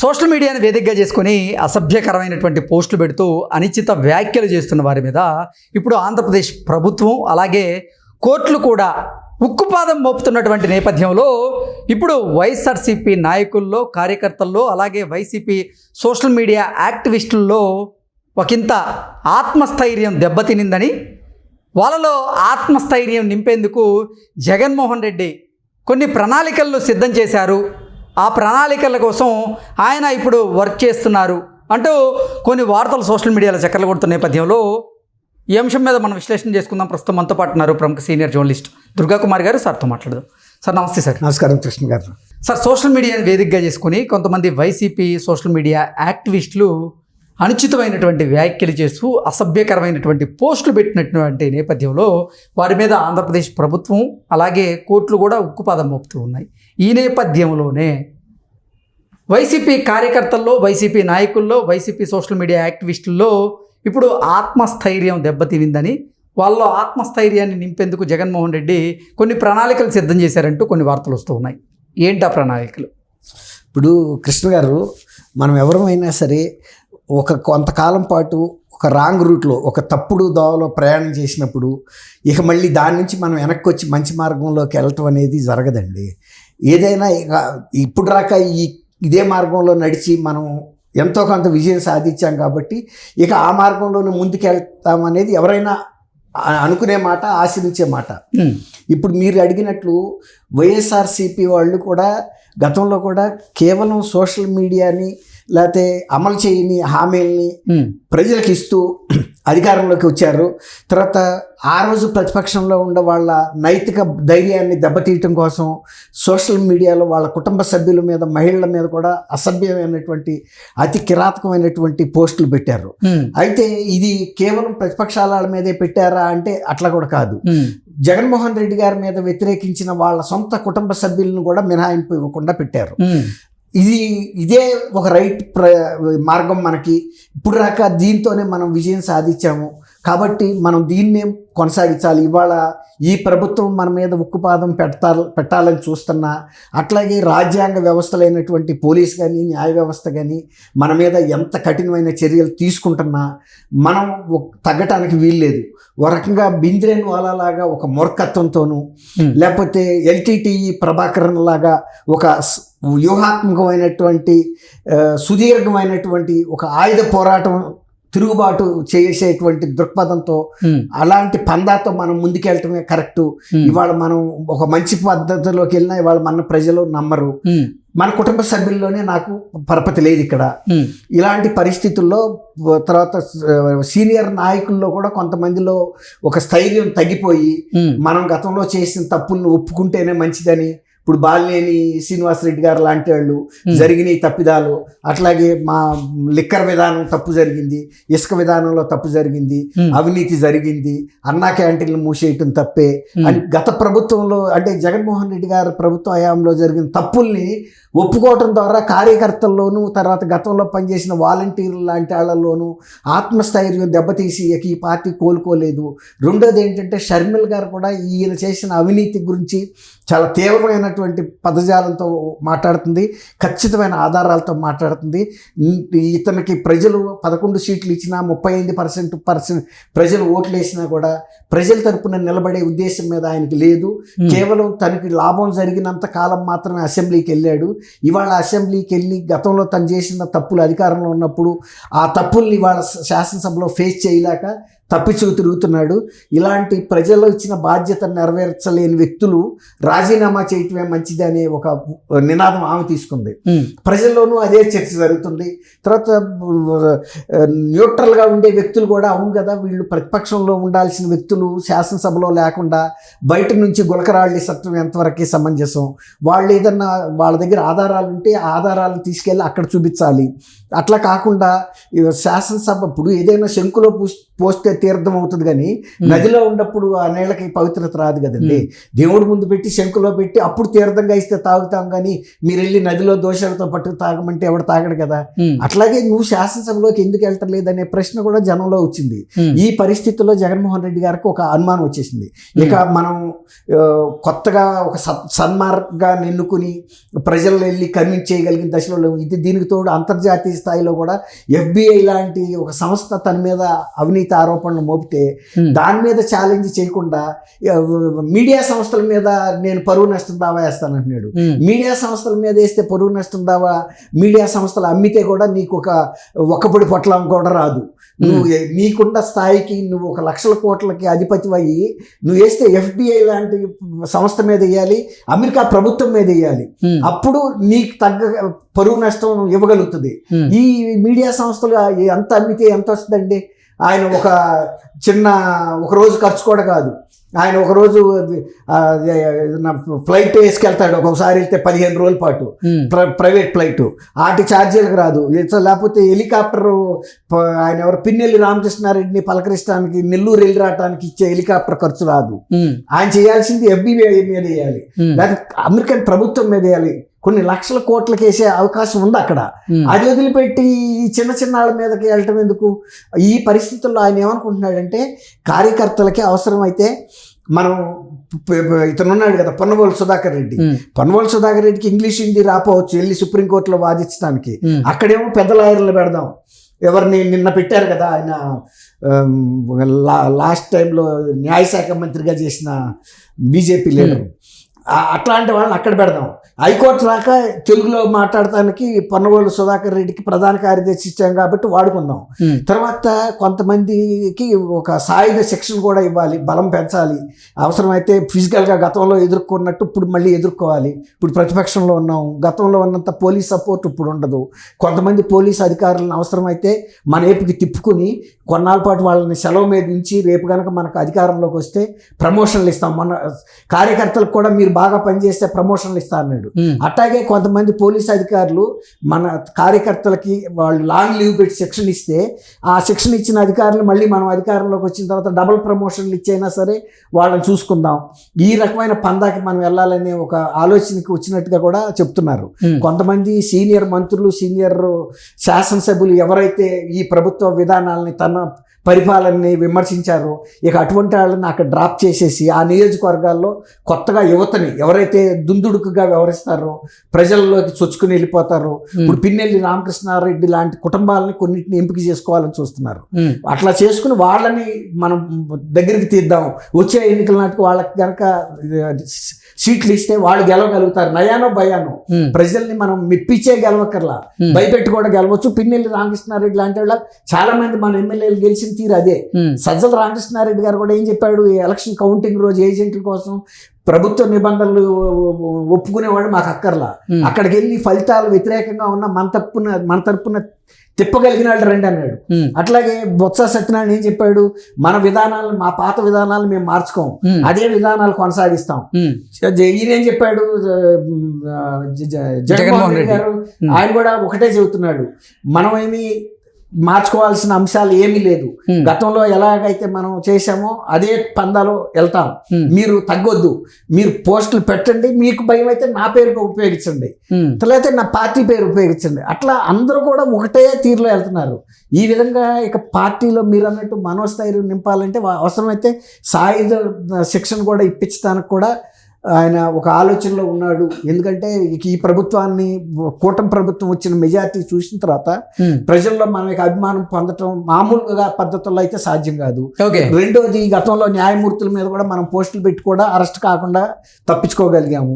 Social మీడియాను వేదికగా చేసుకొని అసభ్యకరమైనటువంటి పోస్టులు పెడుతూ అనిశ్చిత వ్యాఖ్యలు చేస్తున్న వారి మీద ఇప్పుడు ఆంధ్రప్రదేశ్ ప్రభుత్వం అలాగే కోర్టులు కూడా ఉక్కుపాదం మోపుతున్నటువంటి నేపథ్యంలో ఇప్పుడు వైఎస్ఆర్సీపీ నాయకుల్లో కార్యకర్తల్లో అలాగే వైసీపీ సోషల్ మీడియా యాక్టివిస్టుల్లో ఒకంత ఆత్మస్థైర్యం దెబ్బతినిందని వాళ్ళలో ఆత్మస్థైర్యం నింపేందుకు జగన్మోహన్ రెడ్డి కొన్ని ప్రణాళికలను సిద్ధం చేశారు. ఆ ప్రణాళికల కోసం ఆయన ఇప్పుడు వర్క్ చేస్తున్నారు. అంటూ కొన్ని వార్తలు సోషల్ మీడియాలో చక్కర్లు కొడుతున్న నేపథ్యంలో ఈ అంశం మీద మనం విశ్లేషణ చేసుకుందాం. ప్రస్తుతం మనతో పాటు ఉన్నారు ప్రముఖ సీనియర్ జర్నలిస్ట్ దుర్గా కుమార్ గారు. సార్తో మాట్లాడదాం. సార్ నమస్తే సార్. నమస్కారం కృష్ణ గారు. సార్ సోషల్ మీడియాని వేదికగా చేసుకుని కొంతమంది వైసీపీ సోషల్ మీడియా యాక్టివిస్టులు అనుచితమైనటువంటి వ్యాఖ్యలు చేస్తూ అసభ్యకరమైనటువంటి పోస్టులు పెట్టినటువంటి నేపథ్యంలో వారి మీద ఆంధ్రప్రదేశ్ ప్రభుత్వం అలాగే కోర్టులు కూడా ఉక్కుపాదం మోపుతూ ఉన్నాయి. ఈ నేపథ్యంలోనే వైసీపీ కార్యకర్తల్లో వైసీపీ నాయకుల్లో వైసీపీ సోషల్ మీడియా యాక్టివిస్టుల్లో ఇప్పుడు ఆత్మస్థైర్యం దెబ్బతినిందని వాళ్ళ ఆత్మస్థైర్యాన్ని నింపేందుకు జగన్మోహన్ రెడ్డి కొన్ని ప్రణాళికలు సిద్ధం చేశారంటూ కొన్ని వార్తలు వస్తూ ఉన్నాయి. ఏంటి ఆ ప్రణాళికలు? ఇప్పుడు కృష్ణ గారు మనం ఎవరమైనా సరే ఒక కొంతకాలం పాటు ఒక రాంగ్ రూట్లో ఒక తప్పుడు దోవలో ప్రయాణం చేసినప్పుడు ఇక మళ్ళీ దాని నుంచి మనం వెనక్కి వచ్చి మంచి మార్గంలోకి వెళ్ళటం అనేది జరగదండి. ఏదైనా ఇక ఇప్పుడు రాక ఈ ఇదే మార్గంలో నడిచి మనం ఎంతో కొంత విజయం సాధించాం కాబట్టి ఇక ఆ మార్గంలోనే ముందుకెళ్తాం అనేది ఎవరైనా అనుకునే మాట ఆశించే మాట. ఇప్పుడు మీరు అడిగినట్లు వైఎస్ఆర్సిపి వాళ్ళు కూడా గతంలో కూడా కేవలం సోషల్ మీడియాని లేకపోతే అమలు చేయని హామీల్ని ప్రజలకు ఇస్తూ అధికారంలోకి వచ్చారు. తర్వాత ఆ రోజు ప్రతిపక్షంలో ఉన్న వాళ్ళ నైతిక ధైర్యాన్ని దెబ్బతీయటం కోసం సోషల్ మీడియాలో వాళ్ళ కుటుంబ సభ్యుల మీద మహిళల మీద కూడా అసభ్యమైనటువంటి అతి కిరాతకమైనటువంటి పోస్టులు పెట్టారు. అయితే ఇది కేవలం ప్రతిపక్షాల మీదే పెట్టారా అంటే అట్లా కూడా కాదు. జగన్మోహన్ రెడ్డి గారి మీద వ్యతిరేకించిన వాళ్ళ సొంత కుటుంబ సభ్యులను కూడా మినహాయింపు ఇవ్వకుండా పెట్టారు. ఇది ఇదే ఒక రైట్ ప్ర మార్గం మనకి. ఇప్పుడు రాక దీంతోనే మనం విజయం సాధించాము. కాబట్టి మనం దీన్నే కొనసాగించాలి ఇవాళ ఈ ప్రభుత్వం మన మీద ఉక్కుపాదం పెట్టాల పెట్టాలని చూస్తున్నా అట్లాగే రాజ్యాంగ వ్యవస్థలైనటువంటి పోలీస్ కానీ న్యాయ వ్యవస్థ కానీ మన మీద ఎంత కఠినమైన చర్యలు తీసుకుంటున్నా మనం ఒక- తగ్గటానికి వీల్లేదు ఓ రకంగా బింద్రేన్ వాలాలాగా ఒక మూర్ఖత్వంతోనూ. లేకపోతే ఎల్టీటీఈ ప్రభాకరన్ లాగా ఒక వ్యూహాత్మకమైనటువంటి సుదీర్ఘమైనటువంటి ఒక ఆయుధ పోరాటం తిరుగుబాటు చేసేటువంటి దృక్పథంతో ఉమ్, అలాంటి పందాతో మనం ముందుకెళ్ళటమే కరెక్టు. ఉమ్, ఇవాళ మనం ఒక మంచి పద్ధతిలోకి వెళ్ళినా ఇవాళ మన ప్రజలు నమ్మరు. ఉమ్, మన కుటుంబ సభ్యుల్లోనే నాకు పరపతి లేదు ఇక్కడ. ఇలాంటి పరిస్థితుల్లో తర్వాత సీనియర్ నాయకుల్లో కూడా కొంతమందిలో ఒక స్థైర్యం తగ్గిపోయి మనం గతంలో చేసిన తప్పులను ఒప్పుకుంటేనే మంచిదని ఇప్పుడు బాలినేని శ్రీనివాసరెడ్డి గారు లాంటి వాళ్ళు. జరిగిన తప్పిదాలు అట్లాగే మా లిక్కర్ విధానం తప్పు జరిగింది ఇసుక విధానంలో తప్పు జరిగింది అవినీతి జరిగింది అన్నా క్యాంటీన్లు మూసేయటం తప్పే అని గత ప్రభుత్వంలో అంటే జగన్మోహన్ రెడ్డి గారి ప్రభుత్వ హయాంలో జరిగిన తప్పుల్ని ఒప్పుకోవటం ద్వారా కార్యకర్తల్లోనూ తర్వాత గతంలో పనిచేసిన వాలంటీర్లు లాంటి వాళ్ళలోనూ ఆత్మస్థైర్యం దెబ్బతీసి ఈ పార్టీ కోలుకోలేదు. రెండోది ఏంటంటే షర్మిల్ గారు కూడా ఈయన చేసిన అవినీతి గురించి చాలా తీవ్రమైనటువంటి పదజాలంతో మాట్లాడుతుంది ఖచ్చితమైన ఆధారాలతో మాట్లాడుతుంది. ఇతనికి ప్రజలు పదకొండు సీట్లు ఇచ్చినా ముప్పై ఐదు పర్సెంట్ పర్సెంట్ ప్రజలు ఓట్లు వేసినా కూడా ప్రజల తరపున నిలబడే ఉద్దేశం మీద ఆయనకి లేదు. కేవలం తనకి లాభం జరిగినంత కాలం మాత్రమే అసెంబ్లీకి వెళ్ళాడు. ఇవాళ అసెంబ్లీకి వెళ్ళి గతంలో తను చేసిన తప్పులు అధికారంలో ఉన్నప్పుడు ఆ తప్పుల్ని ఇవాళ శాసనసభలో ఫేస్ చేయలేక తప్పిచూ తిరుగుతున్నాడు. ఇలాంటి ప్రజలు ఇచ్చిన బాధ్యత నెరవేర్చలేని వ్యక్తులు రాజీనామా చేయటమే మంచిది అనే ఒక నినాదం ఆమె తీసుకుంది. ప్రజల్లోనూ అదే చర్చ జరుగుతుంది. తర్వాత న్యూట్రల్గా ఉండే వ్యక్తులు కూడా అవును కదా వీళ్ళు ప్రతిపక్షంలో ఉండాల్సిన వ్యక్తులు శాసనసభలో లేకుండా బయట నుంచి గులకరాళ్ళు సత్వం ఎంతవరకు సమంజసం. వాళ్ళు ఏదన్నా వాళ్ళ దగ్గర ఆధారాలు ఉంటే ఆ ఆధారాలను తీసుకెళ్ళి అక్కడ చూపించాలి. అట్లా కాకుండా శాసనసభ ఇప్పుడు ఏదైనా శంకులో పూస్- పోస్తే తీర్థం అవుతుంది కానీ నదిలో ఉన్నప్పుడు ఆ నీళ్ళకి పవిత్రత రాదు కదండి. దేవుడి ముందు పెట్టి శంకులో పెట్టి అప్పుడు తీర్థంగా ఇస్తే తాగుతాం కానీ మీరు వెళ్ళి నదిలో దోషాలతో పట్టుకు తాగమంటే ఎవడు తాగడు కదా. అట్లాగే నువ్వు శాసనసభలోకి ఎందుకు వెళ్తలేదు అనే ప్రశ్న కూడా జనంలో వచ్చింది. ఈ పరిస్థితుల్లో జగన్మోహన్ రెడ్డి గారికి ఒక అనుమానం వచ్చేసింది. ఇక మనం కొత్తగా ఒక సన్మార్గా నిన్నుకుని ప్రజలు వెళ్ళి కన్విన్స్ చేయగలిగిన దశలో. ఇది దీనికి తోడు అంతర్జాతీయ స్థాయిలో కూడా ఎఫ్బిఐ లాంటి ఒక సంస్థ తన మీద అవినీతి ఆరోపణలు మోపితే దాని మీద ఛాలెంజ్ చేయకుండా మీడియా సంస్థల మీద నేను పరువు నష్టం దావా వేస్తానంటున్నాడు. ఉమ్, మీడియా సంస్థల మీద వేస్తే పరువు నష్టం దావా మీడియా సంస్థలు అమ్మితే కూడా నీకు ఒక ఒక్కపొడి పొట్లం కూడా రాదు. నువ్వు నీకున్న స్థాయికి నువ్వు ఒక లక్షల కోట్లకి అధిపతి అయ్యి నువ్వు వేస్తే ఎఫ్బిఐ లాంటి సంస్థ మీద వేయాలి అమెరికా ప్రభుత్వం మీద వేయాలి. అప్పుడు నీకు తగ్గ పరువు నష్టం ఇవ్వగలుగుతుంది. ఈ మీడియా సంస్థలు ఎంత అమ్మితే ఎంత వస్తుందండి? ఆయన ఒక చిన్న ఒక రోజు ఖర్చు కూడా కాదు. ఆయన ఒక రోజు ఆ, ఏదైనా ఫ్లైట్ వేసుకెళ్తాడు. ఒక్కొక్కసారి వెళ్తే పదిహేను రోజుల పాటు. Private flight. వాటి ఛార్జీలకు రాదు. లేకపోతే హెలికాప్టర్ ఆయన ఎవరు పిన్నెల్లి రామకృష్ణారెడ్డిని పలకరించడానికి నెల్లూరు వెళ్ళి రావడానికి ఇచ్చే హెలికాప్టర్ ఖర్చు రాదు. ఆయన చేయాల్సింది ఎఫ్బిఐ మీద వేయాలి. లేకపోతే అమెరికన్ ప్రభుత్వం మీద వేయాలి. కొన్ని లక్షల కోట్లకి వేసే అవకాశం ఉంది అక్కడ. అది వదిలిపెట్టి ఈ చిన్న చిన్న వాళ్ళ మీదకి వెళ్ళటం ఎందుకు? ఈ పరిస్థితుల్లో ఆయన ఏమనుకుంటున్నాడంటే కార్యకర్తలకి అవసరమైతే మనం ఇతను ఉన్నాడు కదా పొన్నవోలు సుధాకర్ రెడ్డి. పొన్నవోలు సుధాకర్ రెడ్డికి ఇంగ్లీష్ హిందీ రాపోవచ్చు వెళ్ళి సుప్రీంకోర్టులో వాదించడానికి. అక్కడేమో పెద్ద లాయర్లు పెడదాం. ఎవరిని నిన్న పెట్టారు కదా ఆయన లాస్ట్ టైంలో న్యాయశాఖ మంత్రిగా చేసిన బీజేపీ లీడర్. అట్లాంటి వాళ్ళని అక్కడ పెడదాం. హైకోర్టు రాక తెలుగులో మాట్లాడటానికి పొన్నగోలు సుధాకర్ రెడ్డికి ప్రధాన కార్యదర్శి ఇచ్చాం కాబట్టి వాడుకుందాం. తర్వాత కొంతమందికి ఒక సాయుధ శిక్షణ కూడా ఇవ్వాలి బలం పెంచాలి. అవసరమైతే ఫిజికల్గా గతంలో ఎదుర్కొన్నట్టు ఇప్పుడు మళ్ళీ ఎదుర్కోవాలి. ఇప్పుడు ప్రతిపక్షంలో ఉన్నాం. గతంలో ఉన్నంత పోలీస్ సపోర్ట్ ఇప్పుడు ఉండదు. కొంతమంది పోలీస్ అధికారులను అవసరమైతే మన ఏపుకి తిప్పుకుని కొన్నాళ్ళ పాటు వాళ్ళని సెలవు మీద ఉంచి రేపు కనుక మనకు అధికారంలోకి వస్తే ప్రమోషన్లు ఇస్తాం. మన కార్యకర్తలకు కూడా మీరు బాగా పనిచేస్తే ప్రమోషన్లు ఇస్తా అన్నాడు. అట్లాగే కొంతమంది పోలీస్ అధికారులు మన కార్యకర్తలకి వాళ్ళు లాంగ్ లీవ్ పెట్టి శిక్షణ ఇస్తే ఆ శిక్షణ ఇచ్చిన అధికారులు మళ్ళీ మనం అధికారంలోకి వచ్చిన తర్వాత డబుల్ ప్రమోషన్లు ఇచ్చైనా సరే వాళ్ళని చూసుకుందాం. ఈ రకమైన పందాకి మనం వెళ్ళాలనే ఒక ఆలోచనకి వచ్చినట్టుగా కూడా చెప్తున్నారు. కొంతమంది సీనియర్ మంత్రులు సీనియర్ శాసనసభ్యులు ఎవరైతే ఈ ప్రభుత్వ విధానాలని తన పరిపాలనని విమర్శించారో. ఇక అటువంటి వాళ్ళని అక్కడ డ్రాప్ చేసేసి ఆ నియోజకవర్గాల్లో కొత్తగా యువతని ఎవరైతే దుందుడుకుగా వ్యవహరిస్తారో ప్రజల్లోకి చొచ్చుకుని వెళ్ళిపోతారో ఇప్పుడు పిన్నెల్లి రామకృష్ణారెడ్డి లాంటి కుటుంబాలని కొన్నిటిని ఎంపిక చేసుకోవాలని చూస్తున్నారు. అట్లా చేసుకుని వాళ్ళని మనం దగ్గరికి తీద్దాం. వచ్చే ఎన్నికల నాటికి వాళ్ళకి కనుక సీట్లు ఇస్తే వాళ్ళు గెలవగలుగుతారు. నయానో భయానో ప్రజల్ని మనం మెప్పించే గెలవక్కర్లా. ఉమ్, భయపెట్టి కూడా గెలవచ్చు. పిన్నెల్లి రామకృష్ణారెడ్డి లాంటి వాళ్ళ చాలా మంది మన ఎమ్మెల్యేలు గెలిచిన తీరు అదే. సజ్జల రామకృష్ణారెడ్డి గారు కూడా ఏం చెప్పాడు? ఎలక్షన్ కౌంటింగ్ రోజు ఏజెంట్ల కోసం ప్రభుత్వ నిబంధనలు ఒప్పుకునేవాడు మాకు అక్కర్లా. అక్కడికి వెళ్ళి ఫలితాలు వ్యతిరేకంగా ఉన్న మన తప్పున మన తరపున తిప్పగలిగిన వాళ్ళు రండి అన్నాడు. అట్లాగే బొత్స సత్యనారాయణ ఏం చెప్పాడు? మన విధానాలు మా పాత విధానాలు మేము మార్చుకోం. అదే విధానాలు కొనసాగిస్తాం. ఈయన చెప్పాడు? జగన్మోహన్ రెడ్డి గారు. ఆయన కూడా ఒకటే చెబుతున్నాడు. మనం ఏమి మార్చుకోవాల్సిన అంశాలు ఏమీ లేదు. గతంలో ఎలాగైతే మనం చేశామో అదే పందాలో వెళ్తాం. మీరు తగ్గొద్దు. మీరు పోస్టులు పెట్టండి. మీకు భయం అయితే నా పేరు ఉపయోగించండి. లేకపోతే నా పార్టీ పేరు ఉపయోగించండి. అట్లా అందరూ కూడా ఒకటే తీరులో వెళ్తున్నారు. ఈ విధంగా ఇక పార్టీలో మీరు అన్నట్టు మనోస్థైర్యం నింపాలంటే అవసరమైతే సాయుధ శిక్షణ కూడా ఇప్పించడానికి కూడా ఆయన ఒక ఆలోచనలో ఉన్నాడు. ఎందుకంటే ఈ ప్రభుత్వాన్ని కూటమి ప్రభుత్వం వచ్చిన మెజార్టీ చూసిన తర్వాత ప్రజల్లో మనం అభిమానం పొందటం మామూలుగా పద్ధతుల్లో అయితే సాధ్యం కాదు. రెండోది గతంలో న్యాయమూర్తుల మీద కూడా మనం పోస్టులు పెట్టి కూడా అరెస్ట్ కాకుండా తప్పించుకోగలిగాము.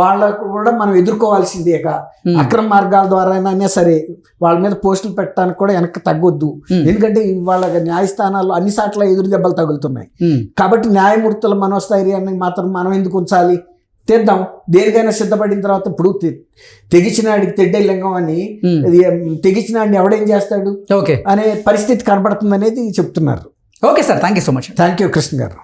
వాళ్ళకు కూడా మనం ఎదుర్కోవాల్సిందే ఇక. ఉమ్, అక్రమ మార్గాల ద్వారా అయినా సరే వాళ్ళ మీద పోస్టులు పెట్టడానికి కూడా వెనక్కి తగ్గొద్దు. ఎందుకంటే వాళ్ళ న్యాయస్థానాల్లో అన్ని సాట్ల ఎదురు దెబ్బలు తగులుతున్నాయి. కాబట్టి న్యాయమూర్తుల మనోస్థైర్యాన్ని మాత్రం మనం ఎందుకు ఉంచాలి తెద్దాం. దేనికైనా సిద్ధపడిన తర్వాత ఇప్పుడు తెగిచినాడికి తెడ్డే లింగం అని తెగిచినాడిని ఎవడేం చేస్తాడు? ఓకే. అనే పరిస్థితి కనబడుతుంది అనేది చెప్తున్నారు. Okay sir. Thank you so much. Thank you Krishna garu